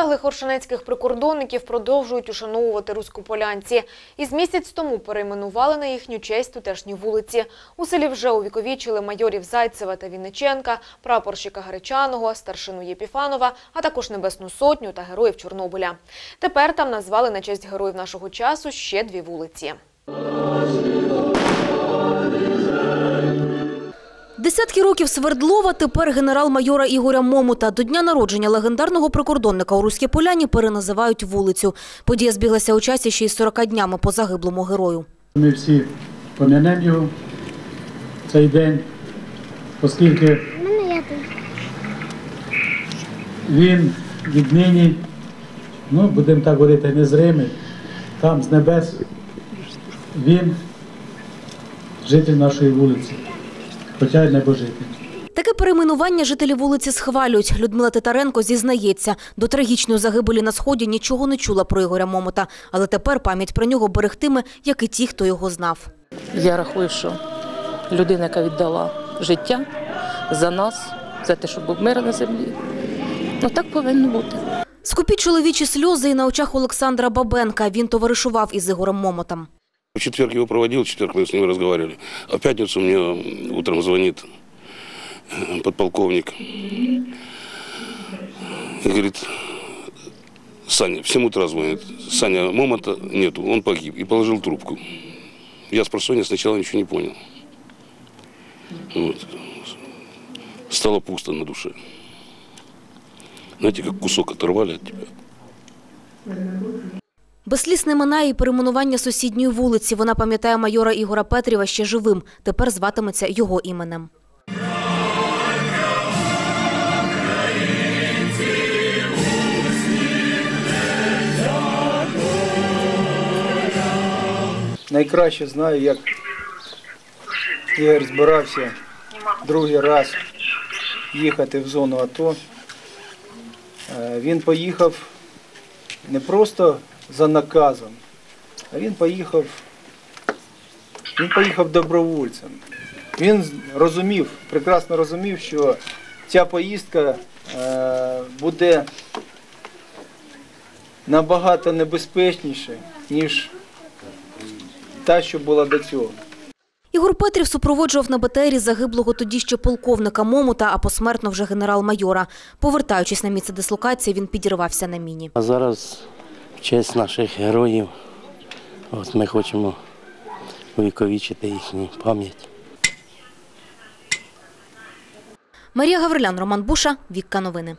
Полеглих оршанецьких прикордонників продовжують ушановувати руськополянці. Із місяць тому перейменували на їхню честь тутешні вулиці. У селі вже увіковічили майорів Зайцева та Вінниченка, прапорщика Гречаного, старшину Єпіфанова, а також Небесну Сотню та героїв Чорнобиля. Тепер там назвали на честь героїв нашого часу ще дві вулиці. Десятки років Свердлова тепер генерал-майора Ігоря Момута. До дня народження легендарного прикордонника у Руській Поляні переназивають вулицю. Подія збіглася у часі ще й 40 днями по загиблому герою. Ми всі пом'янемо його цей день, оскільки він віднині, ну, будемо так говорити, незримий, там з небес, він житель нашої вулиці, хоча й небожитель. Таке перейменування жителі вулиці схвалюють. Людмила Титаренко зізнається, до трагічної загибелі на сході нічого не чула про Ігоря Момота, але тепер пам'ять про нього берегтиме, як і ті, хто його знав. Я рахую, що людина, яка віддала життя за нас, за те, щоб був мир на землі, ну так повинно бути. Скупі чоловічі сльози і на очах Олександра Бабенка. Він товаришував із Ігорем Момотом. В четверг его проводил, в четверг мы с ним разговаривали. А в пятницу мне утром звонит э, подполковник и говорит, Саня, в 7 утра звонит, Саня Момота нету, он погиб, и положил трубку. Я с просонья сначала ничего не понял. Вот. Стало пусто на душе. Знаете, как кусок оторвали от тебя. Безсліз не минає і перейменування сусідньої вулиці. Вона пам'ятає майора Ігора Петрєва ще живим. Тепер зватиметься його іменем. найкраще знаю, як Ігор збирався другий раз їхати в зону АТО. Е, Він поїхав не просто за наказом, а він поїхав, він поїхав добровольцем. Він розумів, прекрасно розумів, що ця поїздка е, буде набагато небезпечніше, ніж та, що була до цього. Ігор Петрів супроводжував на БТРі загиблого тоді ще полковника Момута, а посмертно вже генерал-майора. Повертаючись на місце дислокації, він підірвався на міні. А зараз честь наших героїв от ми хочемо увіковічити їхню пам'ять. Марія Гаврилян, Роман Буша, Вікка Новини.